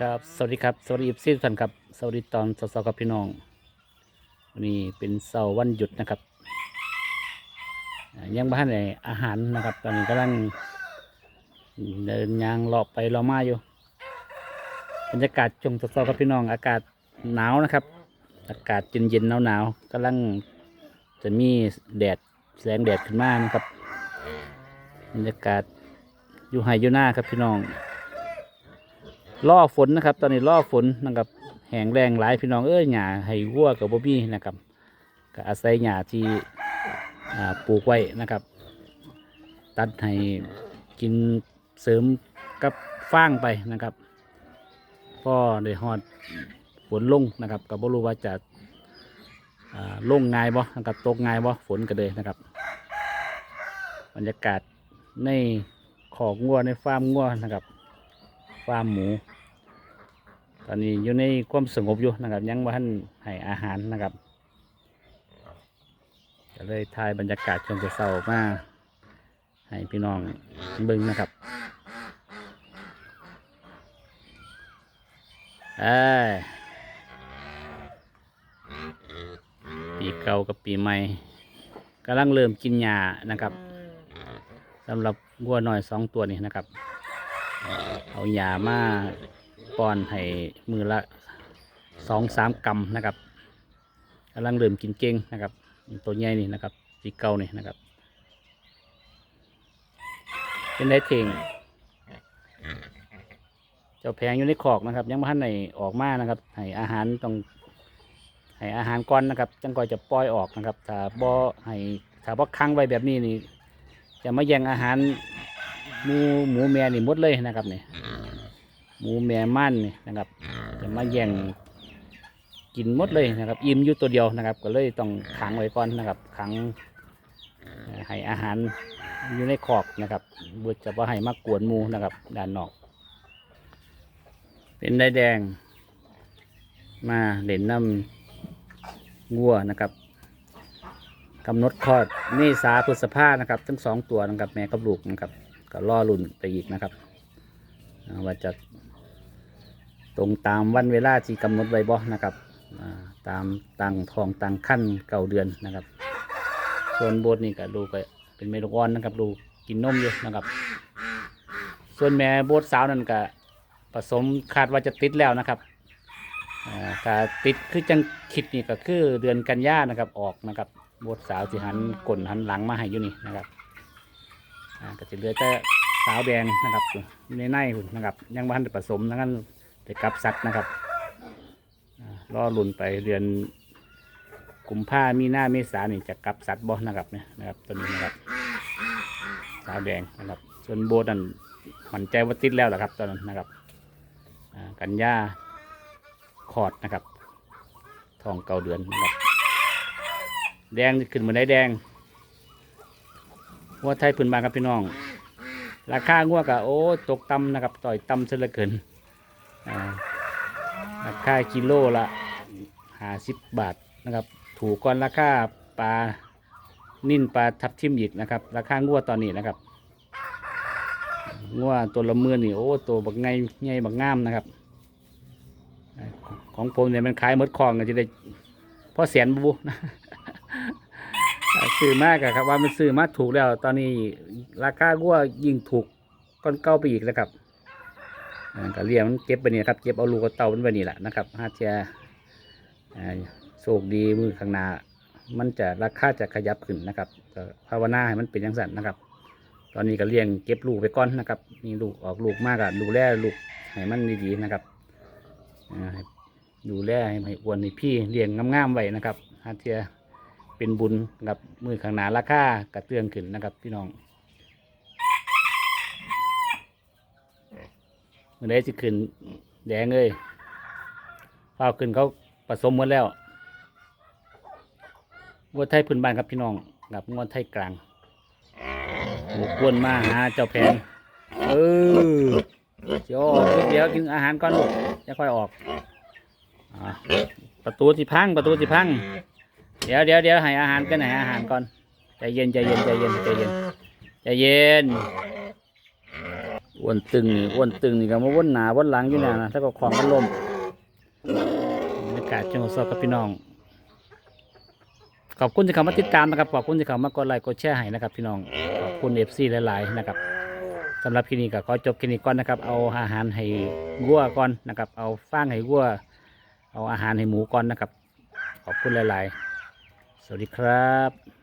ครับสวัสดีครับสวัสดีซีสันครับสวัสดีตอนสาวๆกับพี่น้องวันนี้เป็นเสาร์วันหยุดนะครับยังบ้านในอาหารนะครับ ตอนนี้กำลังเดินยางเลาะไปเลาะมาอยู่บรรยากาศชมสาวๆกับพี่น้อง อากาศหนาวนะครับ อากาศเย็นๆหนาวๆกำลังจะมีแดดแสงแดดขึ้นมานะครับบรรยากาศอยู่ไฮอยู่หน้าครับพี่น้อง ล่อฝนนะครับ ตอนนี้ล่อฝนนะครับแห้งแรงหลายพี่น้องเอ้ยหญ้าให้วัวกับบ่มีนะครับก็อาศัยหญ้าที่ปลูกไว้นะครับ ตัดให้กินเสริมกับฟางไปนะครับก็ได้ฮอดฝนลงนะครับก็บ่รู้ว่าจะอ่าลงง่ายบ่นะครับตกง่ายบ่ฝนก็เลยนะครับ บรรยากาศในขอกงัวในฟาร์มงัวนะครับฟาร์มหมู ตอนนี้อยู่ในความสงบอยู่นะครับ ยังว่าท่านให้อาหารนะครับก็เลยถ่ายบรรยากาศช่วงเช้ามาให้พี่น้องเบิ่งนะครับเอ้ยปีเก่ากับปีใหม่กำลังเริ่มกินหญ้านะครับสำหรับวัวน้อยสองตัวนี้นะครับ เอาหยามา ป้อนให้มือละสองสามกำนะครับกำลังเริ่มกินเก่งนะครับ ตัวใหญ่นี่นะครับสีเก่านี่นะครับ เป็นได้เถงเจ้าแพงอยู่ในขอกนะครับ ยังไม่ทันในออกมานะครับให้อาหารต้องให้อาหารก้อนนะครับจังก่อยจะปล่อยออกนะครับถ้าบ่ให้ถ้าบ่ค้างไว้แบบนี้นี่จะมาแย่งอาหารหมูหมูแม่นี่มดเลยนะครับนี่ หมูแม่ม่านนี่นะครับ จะมาแย่งกินหมดเลยนะครับ อิ่มอยู่ตัวเดียวนะครับ ก็เลยต้องขังไว้ก่อนนะครับ ขังเอ่อให้อาหารอยู่ในคอกนะครับบุจะว่าให้มากวนหมูนะครับ ด้านนอก เป็นได้แดง มาเล่นน้ำงัวนะครับกำหนดคลอดเมษาพฤษภานะครับ ทั้งสองตัวนะครับ แม่กับลูกนะครับ ก็ล่อลุ่นไปอีกนะครับอ่าว่าจะ ตรงตามวันเวลาที่กำหนดไว้บ่นะครับตามตังทองตังขั้นเก่าเดือนนะครับ ส่วนโบสนี่ก็ดูก็เป็นเมลูกอ่อนนะครับ ดูกินนมอยู่นะครับ ส่วนแม่โบสสาวนั่นก็ผสมคาดว่าจะติดแล้วนะครับอ่าติดคือจังคิดนี่ก็คือเดือนกันยานะครับออกนะครับโบสสาวที่หันก้นหันหลังมาให้อยู่นี่นะครับก็จะเหลือแต่สาวแดงนะครับอยู่ในในหุ่นนะครับ ยังบ้านผสมนั่น จะกลับสัตว์นะครับอ่ารอลุนไปเดือนกุมภามีหน้าเมษานี่จะกลับสัตว์บ่นะครับเนี่ยนะครับตัวนี้นะครับสาวแดงนะครับ ส่วนโบนั่นมันใจว่าติดแล้วแหละครับตอนนั้นนะครับกันยาขอดนะครับ ทองเก่าเดือนนะครับ แดงขึ้นมาได้แดงงัวไทยพื้นบานครับพี่น้อง ราคางัวกะโอ้ตกต่ำนะครับ ต่อยต่ำซะเหลือเกิน ราคากิโลละห้าสิบบาทนะครับ ถูกก่อนราคาปลานิ่นปลาทับทิมอีกนะครับ ราคางัวตอนนี้นะครับงัวตัวละหมื่นนี่โอ้ตัวบักไงไงบักงามนะครับ ของผมเนี่ยมันขายมดคลองก็จะได้พ่อแสนบูนะซื้อมากครับว่ามันซื้อมาถูกแล้ว ตอนนี้ราคากัวยิ่งถูกก้อนเก้าไปอีกแล้วครับ ก็เรียกมันเก็บไปนี่ครับ เก็บเอาลูกเอาเต่ามันไปนี่แหละนะครับฮาเทียอ่าโชคดีมือข้างหน้า มันจะราคาจะขยับขึ้นนะครับก็ภาวนาให้มันเป็นอย่างสั้นนะครับ ตอนนี้ก็เลี้ยงเก็บลูกไปก่อนนะครับนี่ลูกออกลูกมากอะดูแลลูกให้มันดีๆนะครับอ่าให้ดูแลให้อ้วนให้พี่เลี้ยงงามๆไว้นะครับฮาเทียเป็นบุญกับมือข้างหน้าราคากระเตื้องขึ้นนะครับ พี่น้อง มือได้สิขึ้นแดงเลยเปล่าขึ้นเขาผสมหมดแล้วงัวไทยพื้นบ้านครับพี่น้องกับงัวไทยกลางหมูกวนมาหาเจ้าแพงเออเดี๋ยวเดี๋ยวกินอาหารก่อนลูกจะค่อยออกอประตูสิพังประตูสิพัง เดี๋ยวเดี๋ยวเดี๋ยวให้อาหารกันให้อาหารก่อนใจเย็นใจเย็นใจเย็นใจเย็นใจเย็น อ้วนตึงนี่อ้วนตึงนี่ก็มาวนหนาวนหลังอยู่เนี่ยนะถ้าก็ของมันลมบรรยากาศจังหวัดสระกับพี่น้อง ขอบคุณที่เข้ามาติดตามนะครับ ขอบคุณที่เข้ามากดไลค์กดแชร์ให้นะครับ พี่น้อง ขอบคุณเอฟซีหลาย ๆ นะครับสำหรับคลิปนี้ก็ขอจบคลิปนี้ก่อนนะครับ เอาอาหารให้วัวก่อนนะครับ เอาฟางให้วัว เอาอาหารให้หมูก่อนนะครับ ขอบคุณหลาย ๆ สวัสดีครับ